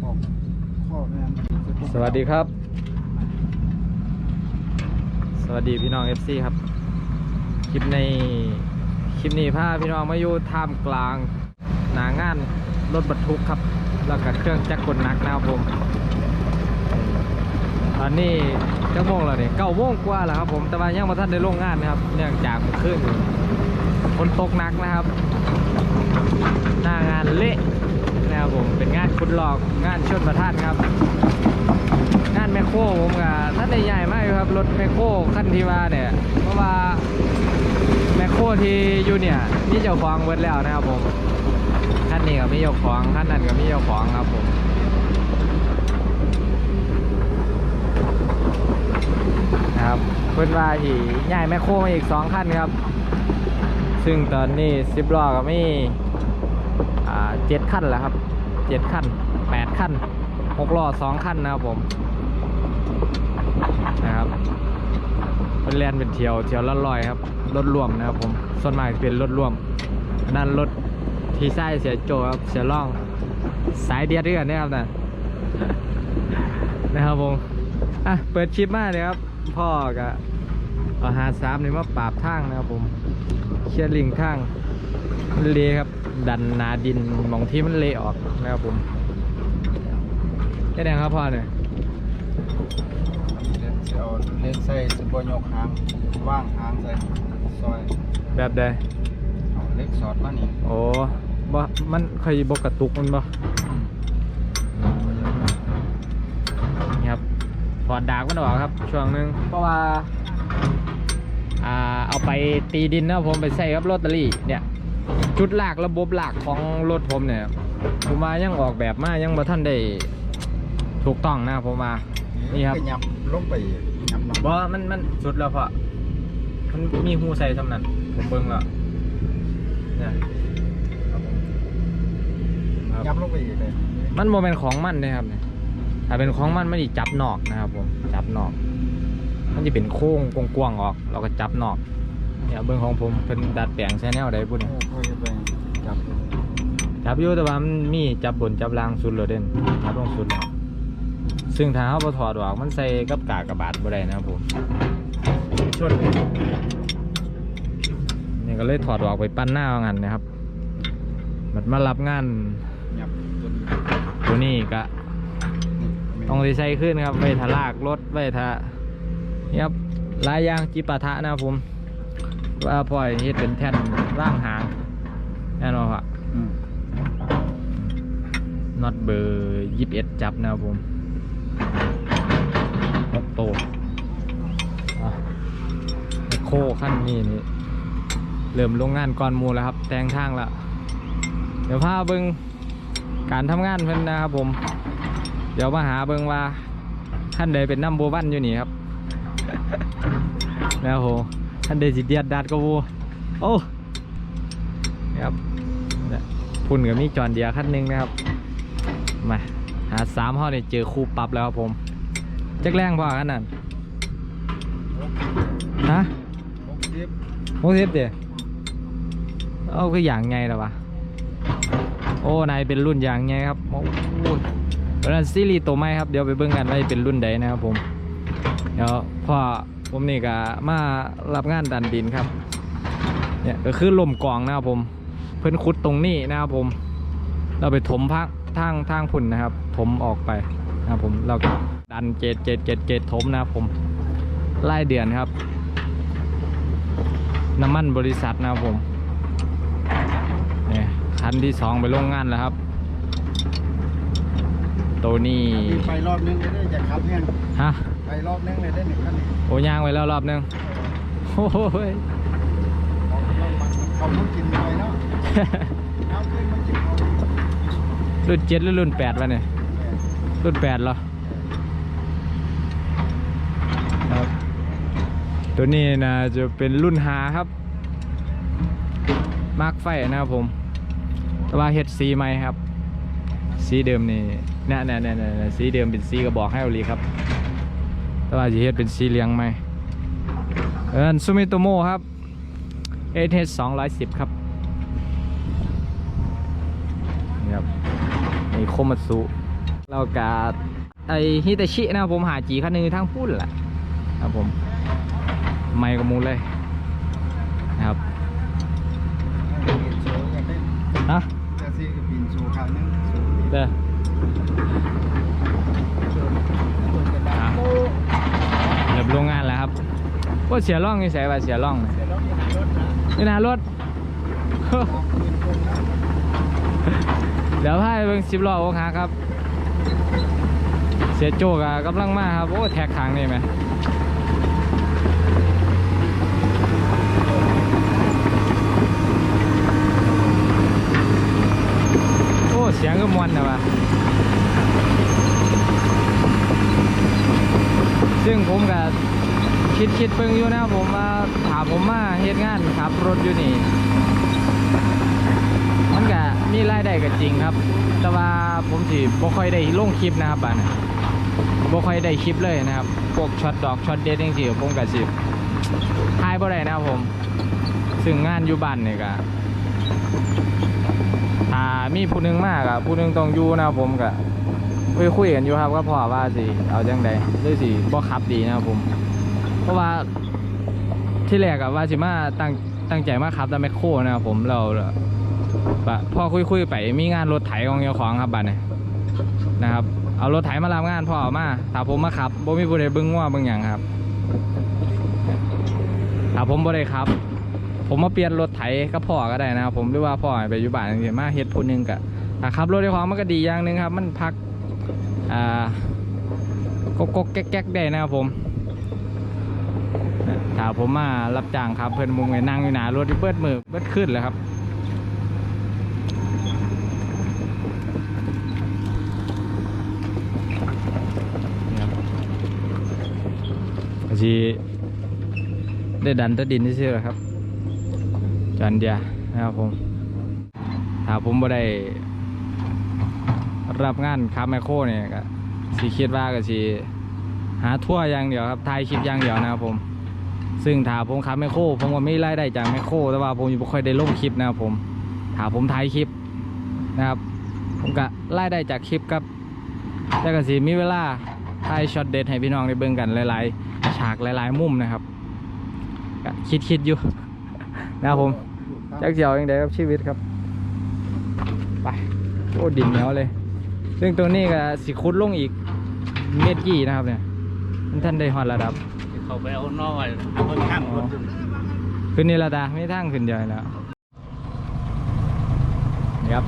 ข้อข้อแม่สวัสดีครับ สวัสดีพี่น้อง FC ครับ คลิปในคลิปนี้พาพี่น้องมาอยู่ท่ามกลางหนางานรถบรรทุกครับ แล้วก็เครื่องจักรกลหนักนะครับผมตอนนี้เก้าโมงแล้วเนี่ยเก้าโมงกว่าแล้วครับผมแต่ว่ายังมาท่านในโรงงานนะครับ เนื่องจากเมื่อคืนฝนตกหนักนะครับ หน้างานเละ นะครับผมเป็นงานขุดหลอกงานชนประทานครับงานแมคโครผมกับท่านใหญ่มากครับรถแมคโครขั้นที่ว่าเนี่ยเพราะว่าแมคโครที่อยู่เนี่ยมีเจ้าของเบิดแล้วนะครับผมขั้นนี้ก็มีเจ้าของขั้นนั้นก็มีเจ้าของครับผมนะครับเพิ่นว่าที่ใหญ่แมคโครมาอีกสองขั้นครับ ซึ่งตอนนี้สิบล้อก็มีอ่าเจ็ดขั้นแล้วครับ เจ็ดขั้นแปดขั้นหกล้อสองขั้นนะครับผมนะครับเป็นแลนเป็นเที่ยวเที่ยวละลอยครับรถรวมนะครับผมส่วนมากจะเป็นรถรวมนนั่นรถที่ไส้เสียโจครับเสียล่องสายเดียดด้วยกันนะครับนะนะครับผมอะเปิดคลิปมาเลยครับ พ่อกับอาหาสามนี่มาปราบทางนะครับผมเชียร์ลิงข้างเลครับ ดันหนาดินหมองที่มันเละออกนะครับผมแค่ไหนครับพ่อเนี่ยเล่นสิเอาเล่นใส่สิบ่ยกหางว่างหางใส่ซอยแบบใดเอาเล็กสอดมานี่โอ้บ่มันเคยบกกระตุกมันบ่นี่ครับถอดดากมันออกครับ ช่วงหนึงเพราะว่าอ่าเอาไปตีดินนะครับผมไปใส่กับลอตเตอรี่เนี่ย จุดหลักระบบหลักของรถผมเนี่ย ผมมายังออกแบบมายังบ่ท่านได้ถูกต้องนะครับผมมานี่ครับก็ยับลงไปอีกยับลงบ่มันมันสุดแล้วพอมันมีหูใส่ทำนั้นผมเบิ่งแล้วเนี่ยครับผมครับยับลงไปอีกเลยมันโมเป็นของมันนะครับเนี่ยถ้าเป็นของมันมันจะจับนอกนะครับผมจับนอก มันจะเป็นโค้งกว้างๆออก เราก็จับนอก เนี่ยเบิ่งของผมเป็นดัดแปลงใช้แนวใดบุญโอ้ค่อยไปจับจับอยู่แต่ว่ามันมีจับบนจับล่างสุดเลยเด่นจับลงสุดแล้วซึ่งถ้าเขาพอถอดออกมันใส่กับกากระบาดบ่ได้นะครับผมชนนี่ก็เลยถอดออกไปปั้นหน้าว่างั้นนะครับมันมารับงานยับจนตัวนี้ก็นี่ต้องได้ใส่ขึ้นครับไว้ทะลากรถไว้ทะนี่ครับลายยางจิปาทะนะครับผม ว่าปล่อยเฮ็ดเป็นแท่นร่างหางแน่นอนครับอืมน็อตเบอร์ยี่สิบเอ็ดจับนะครับผมหกโตวอะแมคโครขั้นนี้นี่เริ่มลงงานก่อนหมูแล้วครับ แต่งทางแล้วเดี๋ยวพาเบิงการทำงานเพิ่นนะครับผม เดี๋ยวมาหาเบิงว่าขั้นใดเป็นน้ำโบวันอยู่นี่ครับ แล้วโห ขั้นใดสิเดียดดัดก็วูโอ้ครับเนี่ยพุ่นกับมีจอนเดียขั้นหนึ่งนะครับ มาหาสามห้อเนี่เจอคู่ปรับแล้วครับผมจักแรงพอกันนั่นฮะหกสิบหกสิบเดียเอาก็อย่างไงล่ะวะโอ้นายเป็นรุ่นอย่างไงครับโอ้ยเพราะนั้นซีรีส์ตัวใหม่ครับเดี๋ยวไปเบิ่งกันว่าเป็นรุ่นใดนะครับผมเดี๋ยวพ่อ ผมนี่ก็มารับงานดันดินครับ เนี่ยก็คือลมกองนะครับผม เพิ่นขุดตรงนี้นะครับผม เราไปถมพักทางทางพุ่นนะครับ ถมออกไปนะครับผม เราก็ดันเกตเกตเกตเกตถมนะครับผมไล่เดือนครับ น้ำมันบริษัทนะครับผมเนี่ยคันที่สองไปโรงงานแล้วครับตัวนี้ ไปรอบนึงเลยได้จะขับเนี่ยฮะ ไปรอบนึงเลยได้หนึ่งคันนี้โอ้ย่างไว้แล้วรอบนึงโอ้ยเขาเขาต้องกินไปเนาะเอาขึ้นมากินเอารุ่นเจ็ดหรือรุ่นแปดวะเนี่ยรุ่นแปดเหรอครับตัวนี้นะจะเป็นรุ่นหาครับ มาร์กไฟนะครับผม แต่ว่าเฮ็ดสีใหม่ครับ สีเดิมนี่เนี่ยเนี่ยเนี่ยเนี่ยสีเดิมเป็นสีกระบอกให้เอาลีครับ แต่ว่าจะเฮ็ดเป็นสีเหลืองไหมเอินซูมิโตโมครับ ATH 210ครับนี่ครับนี่โคมัตสุเรากาไอฮิตาชินะครับผมหาจีคันหนึงอยู่ทางพุ่นแหละครับผม ไม่กับมูลเลยนะครับปีนโชว์กันได้นะจะซีกับปีนโชว์ครั้งนึงโชว์เด้อ โชว์โชว์กระดาษโอ้ เรียบโรงงานแล้วครับ ก็เสียร่องนี่ใส่ว่าเสียร่องนะนี่นะรถ เดี๋ยวพาไปเบิ่งสิบล้อโอ้หาครับ เสียโจกอะกำลังมาครับ โอ้แท็กทางนี่ไหมโอ้เสียงก็มวนนะวะซึ่งผมก็ คิดคิดเบิ่งอยู่นะผมว่าถามผมมาเฮ็ดงานขับรถอยู่นี่ มันก็มีรายได้ก็จริงครับ แต่ว่าผมสิบ่ค่อยได้ลงคลิปนะครับบ้านบ่ค่อยได้คลิปเลยนะครับพวกช็อตดอกช็อตเด็ดจังซี่ผมก็สิถ่ายบ่ได้นะครับผม ซึ่งงานอยู่บ้านนี่ก็ถ้ามีผู้นึงมากอะผู้นึงต้องอยู่นะครับผมก็คุยคุยกันอยู่ครับก็พอว่าสิเอาจังใดหรือสิบ่ขับดีนะครับผม เพราะว่าที่แรกอะว่าสิมาตั้งตั้งใจมาขับแต่แมคโครนะครับผมเราปะพอคุยคุยๆไปมีงานรถไถของเจ้าของครับบัดนี้นะครับเอารถไถมารับงานพ่อามาถ้าผมมาขับบ่มีผู้ใดเบิ่งว่าบิ่งหยังครับถ้าผมบ่ได้ขับ ผมมาเปลี่ยนรถไถก็พ่อก็ได้นะครับ ผมหรือว่าพ่อไปอยู่บ้านจังมาเฮ็ดผู้หนึงก็ถ้าขับรถเจ้าของมันก็ดีอย่างหนึงครับ มันพักอ่ากกกแก๊กๆได้นะครับผม ถ้าผมมารับจ้างครับ เพิ่นมุงไว้นั่งอยู่หน้ารถที่เบิดมือเบิดขึ้นเลยครับนี่ครับก็สิได้ดันตะดินที่ซื่อๆครับจอนเดียนะครับผมถ้าผมบ่ได้รับงานคาแมคโครเนี่ยก็สิคิดว่าก็สิหาทั่วอย่างเดียวครับถ่ายคลิปอย่างเดียวนะครับผม ซึ่งถ้าผมขับแมโครผมก็ไม่รายได้จากแมโครแต่ว่าผมยังบ่ค่อยได้ลงคลิปนะครับผมถ้าผมถ่ายคลิปนะครับ ผมก็รายได้จากคลิปครับแต่ก็สิมีเวลาถ่ายช็อตเด็ดให้พี่น้องได้เบิ่งกันหลายๆ ฉากหลายๆ มุมนะครับก็คิดคิดๆอยู่ นะครับผมจักเจียวยังไงครับชีวิตครับไปโอ้ดินเหนียวเลย ซึ่งตรงนี้ก็สิคุดลงอีกเมตรยี่นะครับเนี่ยท่านได้ฮอดระดับ เขาไปเอาน้อยเพิ่งข้างรถขึ้นนี่ละตาไม่ทางขึ้นเดียวแล้วนี่ครับ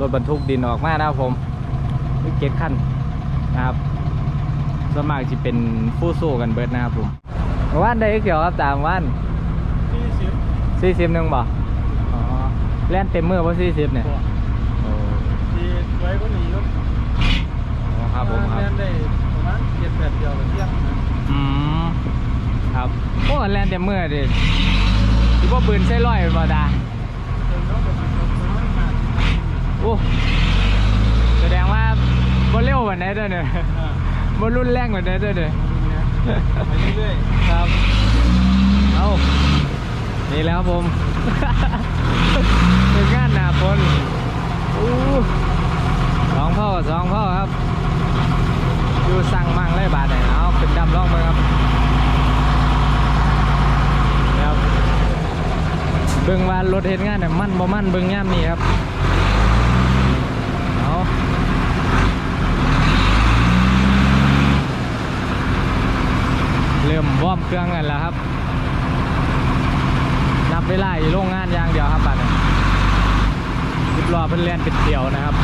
รถบรรทุกดินออกมานะครับผมเจ็ดขั้นนะครับสมากจะเป็นผู้สู้กันเบิดนะครับผมว่านได้เกี่ยวครับตามว่านที่สิบสี่สิบหนึ่งบ่อ๋อแล่นเต็มมือป่ะสี่สิบเนี่ยโอ้ที่ไว้ก็หนีก็ ครับผมครับเล่นได้ประมาณเจ็ดแปดเดียวกับเที่ยงนะอืมครับโอ้แล่นเต็มมือดิที่ว่าปืนใส่ร้อยบ่ดาเดินรถกับมันประมาณห้าสิบโอ้แสดงว่าบ่เร็วกว่านี้ด้วยเนี่ยอ่าบ่รุนแรงกว่านี้ด้วยเนี่ยไปเรื่อยครับเอานี่แล้วครับผม เป็นงานหนาพลอู้สองพ่อสองพ่อครับ อยู่สั่งมั่งเลยบาทไหนเอาเป็นดำร่องไปครับครับเบิ่งว่ารถเห็นงานเนี่ยมั่นบ่มั่นเบิ่งย่ามนี่ครับเอาเริ่มวอมเครื่องกันแล้วครับ นับเวลาอยู่โรงงานอย่างเดียวครับบัดนี้สิบล้อเพิ่นเล่นเป็นเดี่ยวนะครับ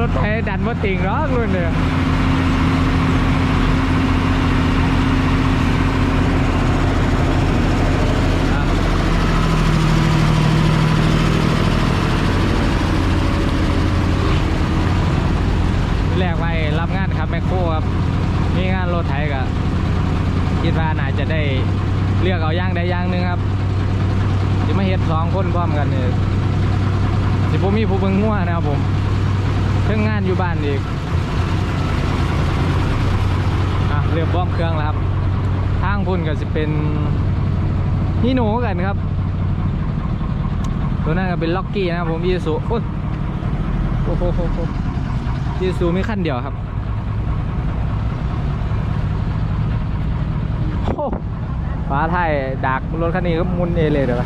รถไฟดันว่าติ่งหรอกรุ่นเนี่ยครับแรกไปรับงานครับแมคโครครับมีงานรถไถก็คิดว่าน่าจะได้เลือกเอาย่างใดอย่างหนึ่งครับจะมาเฮ็ดสองคนพร้อมกันเนี่ย สิผมมีผู้เบิ่งหัวนะครับผมเพิ่งงานอยู่บ้านอีกอะเริ่มบ้อมเครื่องแล้วครับ ทางพุ่นก็จะเป็นนี่หนูกันครับ ตัวนั้นก็เป็นล็อกกี้นะครับผมอีซูโอ้โอ้โหโหโหอีซูมีขั้นเดียวครับโอ้ฟ้าไทยดักรถคันนี้ก็มุนเอเลยเดี๋ยว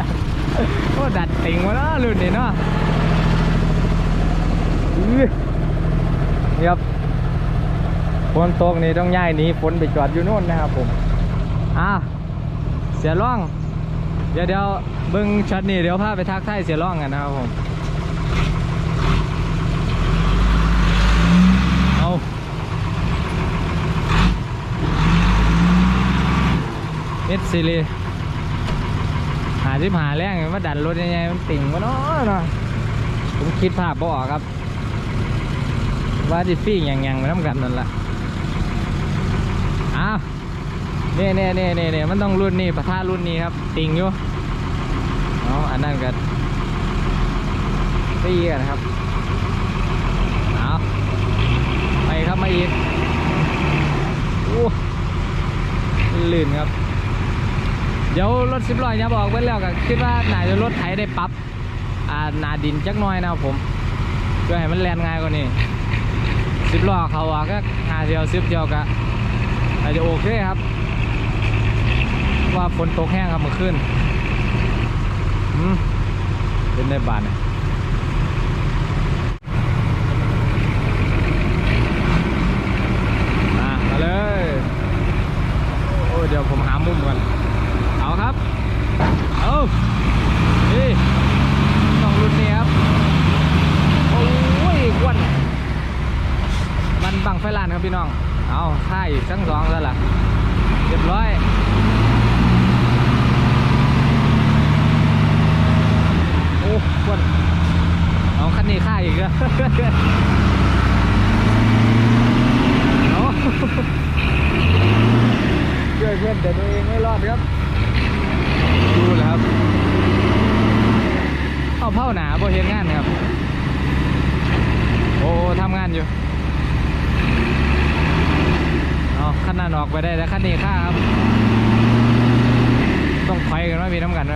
ะโอ้ดัดติ่งวะเนาะรุ่นนี้เนาะอื้อนี่ครับฝนตกนี่ต้องย้ายหนี้ฝนไปจอดอยู่โน่นนะครับผมอะเสียร่อง เดี๋ยวเดี๋ยวเบิ้งช็อตนี้เดี๋ยวพาไปทักทายเสียร่องกันนะครับผมเอาเอสซีรี หาที่หาแรงมาดันรถยังไงมันติ่งวะเนาะเนาะผมคิดภาพบ่ออกครับ ว่าดิฟี่อย่างยังมาทำกันนั่นแหละอ้าวเน่เน่เน่เน่เน่มันต้องรุ่นนี้ประท่ารุ่นนี้ครับ ติ่งอยู่เอาอันนั้นกันตีกันครับเอาไปครับมาอีกโอ้ลื่นครับ เดี๋ยวรถสิบล้อเนี่ยบอกไว้แล้วก็คิดว่าน่าจะรถไถได้ปรับอ่านาดินจักน้อยนะครับผมเพื่อให้มันแลนง่ายกว่านี้สิบล้อเขาอะก็หาเดียวสิบเดียวก็อาจจะโอเคครับ ว่าฝนตกแห้งครับเมื่อคืนเป็นได้บานนะมามาเลย โอ้เดี๋ยวผมหามุมก่อน เอาครับ เอานี่ต้องรุ่นนี้ครับ โอ้ยควันมันบังไฟลานครับพี่น้อง เอาท่าอีกทั้งสองแล้วล่ะเรียบร้อยโอ้ควันเอาคันนี้ค่ายอีกแล้วเอาช่วยเพื่อนแต่ตัวเองไม่รอดครับ ดูแหละครับ เอาเผาหนา บ่เห็นงานครับ โอ้ทำงานอยู่เอาขั้นหน้าออกไปได้แต่ขั้นนี้ข้าครับ ต้องถอยกันว่ามีน้ำกันไห